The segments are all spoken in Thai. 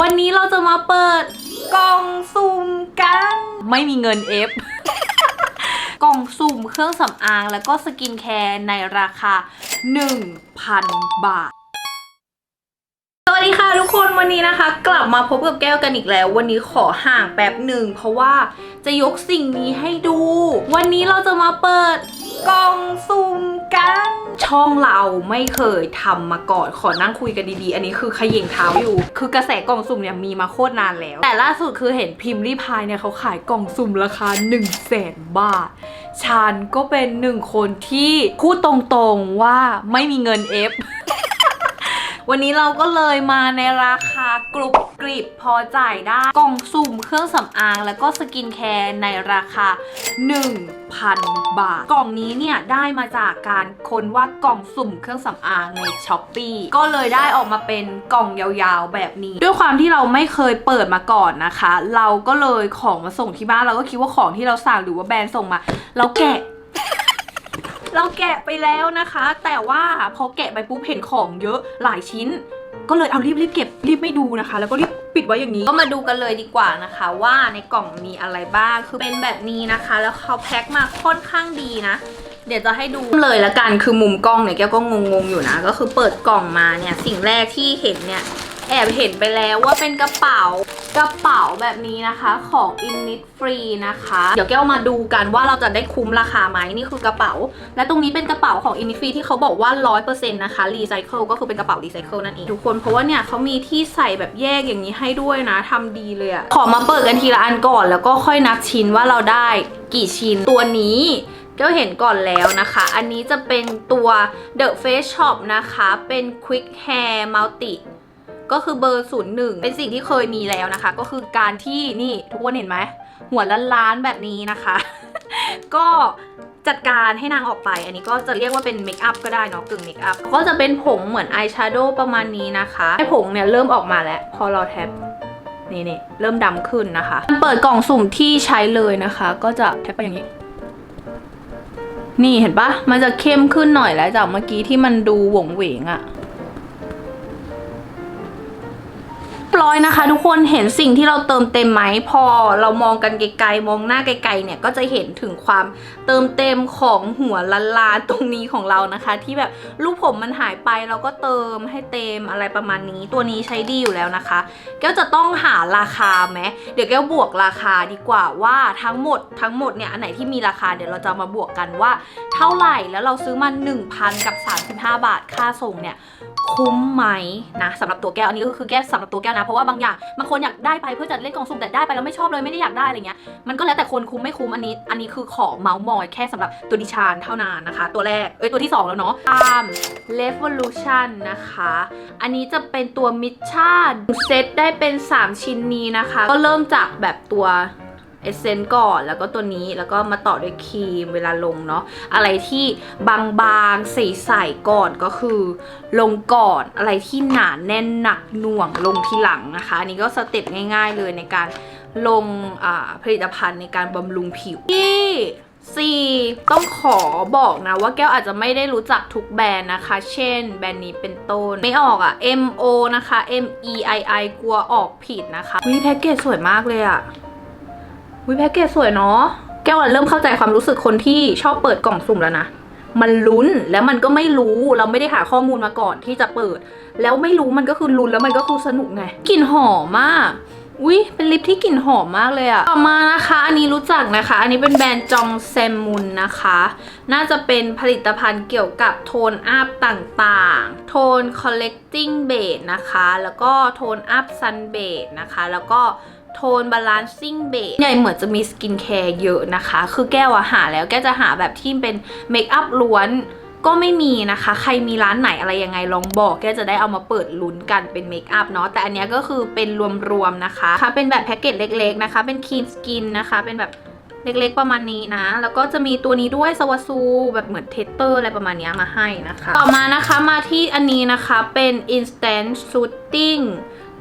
วันนี้เราจะมาเปิดกล่องสุ่มกัน ไม่มีเงินเอฟ กล่องสุ่มเครื่องสำอางแล้วก็สกินแคร์ในราคา 1,000 บาท สวัสดีค่ะทุกคนวันนี้นะคะ กลับมาพบกับแก้วกันอีกแล้ว วันนี้ขอห่างแป๊บหนึ่ง เพราะว่าจะยกสิ่งนี้ให้ดู วันนี้เราจะมาเปิดกล่องสุ่ม กัน ช่องเราไม่เคยทำมาก่อน ขอนั่งคุยกันดีๆ อันนี้คือขย่งเท้าอยู่ คือกระแสกล่องสุ่มเนี่ยมีมาโคตรนานแล้ว แต่ล่าสุดคือเห็นพิมพ์รีพายเนี่ยเขาขายกล่องสุ่มราคา1นึ่งแสนบาทฉันก็เป็นหนึ่งคนที่พูดตรงๆว่าไม่มีเงินเอฟ วันนี้เราก็เลยมาในราคากรุบกริบพอจ่ายได้ กล่องสุ่มเครื่องสำอางแล้วก็สกินแคร์ในราคา 1,000 บาท กล่องนี้เนี่ยได้มาจากการค้นว่ากล่องสุ่มเครื่องสำอางในช้อปปีก็เลยได้ออกมาเป็นกล่องยาวๆแบบนี้ ด้วยความที่เราไม่เคยเปิดมาก่อนนะคะ เราก็เลยของมาส่งที่บ้านเราก็คิดว่าของที่เราสั่งหรือว่าแบรนด์ส่งมา เราแกะ เราแกะไปแล้วนะคะ แต่ว่าพอแกะไปปุ๊บเห็นของเยอะหลายชิ้น ก็เลยเอารีบรีบเก็บรีบไม่ดูนะคะ แล้วก็รีบปิดไว้อย่างนี้ ก็มาดูกันเลยดีกว่านะคะ ว่าในกล่องมีอะไรบ้างคือเป็นแบบนี้นะคะ แล้วเขาแพ็คมาค่อนข้างดีนะ เดี๋ยวจะให้ดูเลยละกันคือมุมกล้องเนี่ยแก้วก็งงๆอยู่นะ ก็คือเปิดกล่องมาเนี่ยสิ่งแรกที่เห็นเนี่ย แอบเห็นไปแล้วว่าเป็นกระเป๋ากระเป๋าแบบนี้นะคะของ Innisfree นะคะ เดี๋ยวแก้วมาดูกันว่าเราจะได้คุ้มราคาไหมนี่คือกระเป๋า และตรงนี้เป็นกระเป๋าของ Innisfree ที่เขาบอกว่า 100%นะคะรีไซเคิลก็คือเป็นกระเป๋ารีไซเคิลนั่นเองทุกคนเพราะว่าเนี่ยเขามีที่ใส่แบบแยกอย่างนี้ให้ด้วยนะทำดีเลยอะขอมาเปิดกันทีละอันก่อน แล้วก็ค่อยนับชิ้นว่าเราได้กี่ชิ้นตัวนี้ก็เห็นก่อนแล้วนะคะ อันนี้จะเป็นตัว The Face Shop นะคะ เป็น Quick Hair Multi ก็คือเบอร์ 01 เป็นสิ่งที่เคยมีแล้วนะคะ ก็คือการที่นี่ทุกคนเห็นไหม หัวล้านๆแบบนี้นะคะ ก็จัดการให้นางออกไป อันนี้ก็จะเรียกว่าเป็นเมคอัพก็ได้เนาะกึ่งเมคอัพก็จะเป็นผงเหมือนอายแชโดว์ประมาณนี้นะคะไอผงเนี่ยเริ่มออกมาแล้ว พอเราแท็บนี่นี่เริ่มดำขึ้นนะคะเปิดกล่องสุ่มที่ใช้เลยนะคะ ก็จะแท็บไปอย่างนี้ นี่เห็นปะมันจะเข้มขึ้นหน่อยแล้วจากเมื่อกี้ที่มันดูหวงเหวงอะ ร้อยนะคะ ทุกคนเห็นสิ่งที่เราเติมเต็มไหมพอเรามองกันไกลๆมองหน้าไกลๆเนี่ยก็จะเห็นถึงความเติมเต็มของหัวล้านลานๆตรงนี้ของเรานะคะ ที่แบบลูกผมมันหายไปเราก็เติมให้เต็มอะไรประมาณนี้ ตัวนี้ใช้ดีอยู่แล้วนะคะ แก้วจะต้องหาราคาไหมเดี๋ยวแก้วบวกราคาดีกว่าว่าทั้งหมดทั้งหมดเนี่ยอันไหนที่มีราคาเดี๋ยวเราจะมาบวกกันว่า เท่าไหร่แล้วเราซื้อมา1,000กับ35 บาทค่าส่งเนี่ยคุ้มไหมนะสำหรับตัวแก้วอันนี้ก็คือแก้วสำหรับตัวแก้วนะเพราะว่าบางอย่างบางคนอยากได้ไปเพื่อจะเล่นกองสุ่มแต่ได้ไปแล้วไม่ชอบเลยไม่ได้อยากได้อะไรเงี้ยมันก็แล้วแต่คนคุ้มไม่คุ้มอันนี้ อันนี้คือขอเมาส์มอยแค่สำหรับตัวดิชานเท่านั้นนะคะ ตัวแรกเอ้ยตัวที่สองแล้วเนาะตาม Revolution นะคะ อันนี้จะเป็นตัวมิชชั่นเซตได้เป็น 3 ชิ้นนี้นะคะ ก็เริ่มจากแบบตัว เอเซนต์ก่อนแล้วก็ตัวนี้แล้วก็มาต่อด้วยครีมเวลาลงเนาะอะไรที่บางๆใสๆก่อนก็คือ ลงก่อนอะไรที่หนาแน่นหนักหน่วงลงทีหลังนะคะอันนี้ก็สเต็ปง่าย ๆ เลยในการลงอ่าผลิตภัณฑ์ในการบำรุงผิวที่สี่ต้องขอบอกนะว่าแก้วอาจจะไม่ได้รู้จักทุกแบรนด์นะคะ เช่น แบรนด์นี้เป็นต้น ไม่ออกอะ M O นะคะ M E I I กลัวออกผิดนะคะวิแพ็กเกจสวยมากเลยอะ วิแพ็กเกจสวยเนาะ แก้วเริ่มเข้าใจความรู้สึกคนที่ชอบเปิดกล่องสุ่มแล้วนะ มันลุ้นแล้วมันก็ไม่รู้เราไม่ได้หาข้อมูลมาก่อนที่จะเปิด แล้วไม่รู้มันก็คือลุ้นแล้วมันก็คือสนุกไงกลิ่นหอมมากอุ้ยเป็นลิปที่กลิ่นหอมมากเลยอะต่อมานะคะ อันนี้รู้จักนะคะ อันนี้เป็นแบรนด์จองแซมมุนนะคะ น่าจะเป็นผลิตภัณฑ์เกี่ยวกับโทนอัพต่างๆ โทน collecting base นะคะ แล้วก็โทนอัพ sun base นะคะ แล้วก็ โทน balancing base ใหญ่เหมือนจะมีสกินแคร์เยอะนะคะ คือแก้วอะหาแล้วแก้วจะหาแบบที่เป็นเมคอัพล้วนก็ไม่มีนะคะ ใครมีร้านไหนอะไรยังไงลองบอก แกจะได้เอามาเปิดลุ้นกันเป็นเมคอัพเนาะ แต่อันนี้ก็คือเป็นรวมๆนะคะค่ะเป็นแบบแพ็กเกจเล็กๆนะคะ เป็นครีมสกินนะคะ เป็นแบบเล็กๆประมาณนี้นะ แล้วก็จะมีตัวนี้ด้วยสวาซูแบบเหมือนเทสเตอร์อะไรประมาณนี้มาให้นะคะ ต่อมานะคะมาที่อันนี้นะคะเป็น instant soothing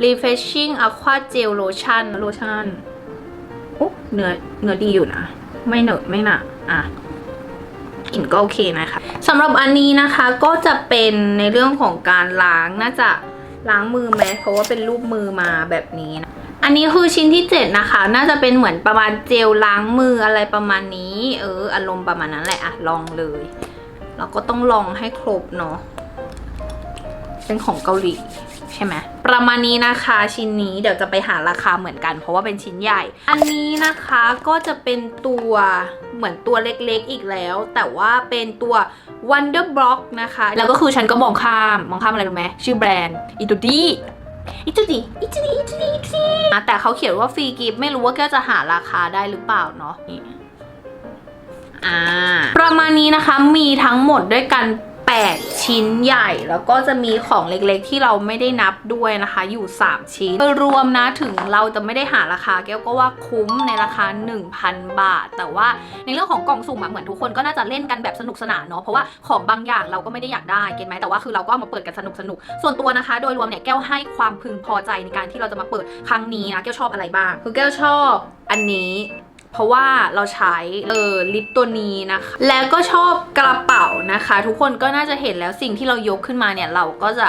refreshing aqua gel lotion lotion โอ้เนื้อเนื้อดีอยู่นะ ไม่เหนอะไม่หนักอะกลิ่นก็โอเคนะคะสำหรับอันนี้นะคะก็จะเป็นในเรื่องของการล้างน่าจะล้างมือไหมเพราะว่าเป็นรูปมือมาแบบนี้นะอันนี้คือชิ้นที่ 7 นะคะ น่าจะเป็นเหมือนประมาณเจลล้างมืออะไรประมาณนี้ เออ อารมณ์ประมาณนั้นแหละอะลองเลย เราก็ต้องลองให้ครบเนาะ เป็นของเกาหลีใช่ไหมประมาณนี้นะคะชิ้นนี้เดี๋ยวจะไปหาราคาเหมือนกัน เพราะว่าเป็นชิ้นใหญ่ อันนี้นะคะก็จะเป็นตัวเหมือนตัวเล็กๆอีกแล้ว แต่ว่าเป็นตัว Wonder Block นะคะ แล้วก็คือฉันก็มองข้ามมองข้ามอะไรรู้ไหมชื่อแบรนด์อิตูดี้อิจูดิอิจูดิอิจูดิอิจูดิอะแต่เขาเขียนว่าฟรีกิฟต์ไม่รู้ว่าแก้วจะหาราคาได้หรือเปล่าเนาะประมาณนี้นะคะมีทั้งหมดด้วยกัน 8 ชิ้นใหญ่แล้วก็จะมีของเล็กๆ ที่เราไม่ได้นับด้วยนะคะ อยู่ 3 ชิ้นโดยรวมนะถึงเราจะไม่ได้หาราคาแก้วก็ว่าคุ้มในราคา 1,000 บาท แต่ว่าในเรื่องของกล่องสุ่มอะเหมือนทุกคนก็น่าจะเล่นกันแบบสนุกสนานเนาะเพราะว่าของบางอย่างเราก็ไม่ได้อยากได้เก็ตไหมแต่ว่าคือเราก็ามาเปิดกันสนุกสนุกส่วนตัวนะคะ โดยรวมเนี่ยแก้วให้ความพึงพอใจในการที่เราจะมาเปิดครั้งนี้นะแก้วชอบอะไรบ้างคือแก้วชอบอันนี้ เพราะว่าเราใช้เออลิปตัวนี้นะคะ แล้วก็ชอบกระเป๋านะคะ ทุกคนก็น่าจะเห็นแล้วสิ่งที่เรายกขึ้นมาเนี่ยเราก็จะ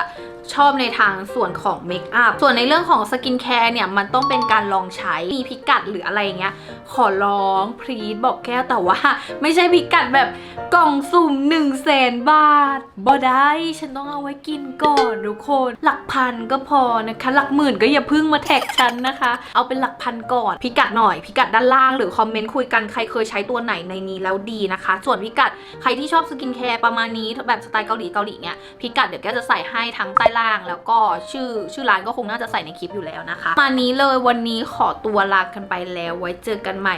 ชอบในทางส่วนของเมคอัพ ส่วนในเรื่องของสกินแคร์เนี่ย มันต้องเป็นการลองใช้ มีพิกัดหรืออะไรเงี้ย ขอร้องพรีดบอกแก้วแต่ว่า ไม่ใช่พิกัดแบบกล่องสุ่ม1 0 0 0 0แสนบาทบ่ได้ ฉันต้องเอาไว้กินก่อนทุกคน หลักพันก็พอนะคะ หลักหมื่นก็อย่าพึ่งมาแท็กฉันนะคะ เอาเป็นหลักพันก่อน พิกัดหน่อย พิกัดด้านล่างหรือคอมเมนต์คุยกันใครเคยใช้ตัวไหนในนี้แล้วดีนะคะ ส่วนพิกัดใครที่ชอบสกินแคร์ประมาณนี้แบบสไตล์เกาหลีเกาหลีเนี่ยพิกัดเดี๋ยวแกจะใส่ให้ทั้งใต้ล่างแล้วก็ชื่อชื่อร้านก็คงน่าจะใส่ในคลิปอยู่แล้วนะคะ มานี้เลยวันนี้ขอตัวลากันไปแล้วไว้เจอกันใหม่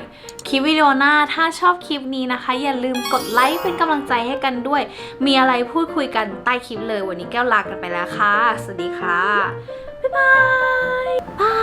คลิปวิดีโอหน้าถ้าชอบคลิปนี้นะคะ อย่าลืมกดไลค์เป็นกำลังใจให้กันด้วย มีอะไรพูดคุยกันใต้คลิปเลยวันนี้แก้วลากันไปแล้วค่ะ สวัสดีค่ะ บ๊ายบาย